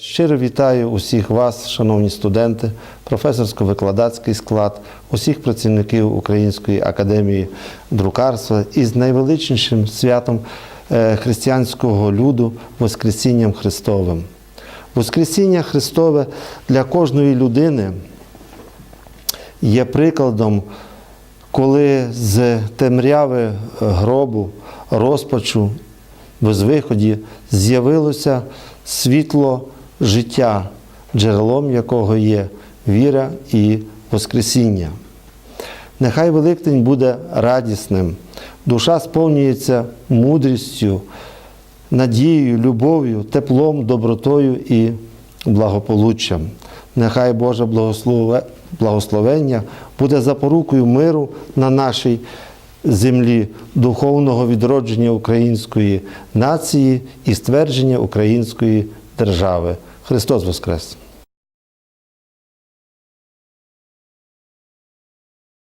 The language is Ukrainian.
Щиро вітаю усіх вас, шановні студенти, професорсько-викладацький склад, усіх працівників Української академії друкарства із найвеличнішим святом е, християнського люду Воскресінням Христовим. Воскресіння Христове для кожної людини є прикладом, коли з темряви гробу, розпачу, безвиході з'явилося світло життя, джерелом якого є віра і Воскресіння. Нехай Великдень буде радісним, душа сповнюється мудрістю, надією, любов'ю, теплом, добротою і благополуччям. Нехай Боже благословення буде запорукою миру на нашій землі, духовного відродження української нації і ствердження української держави. Христос Воскрес!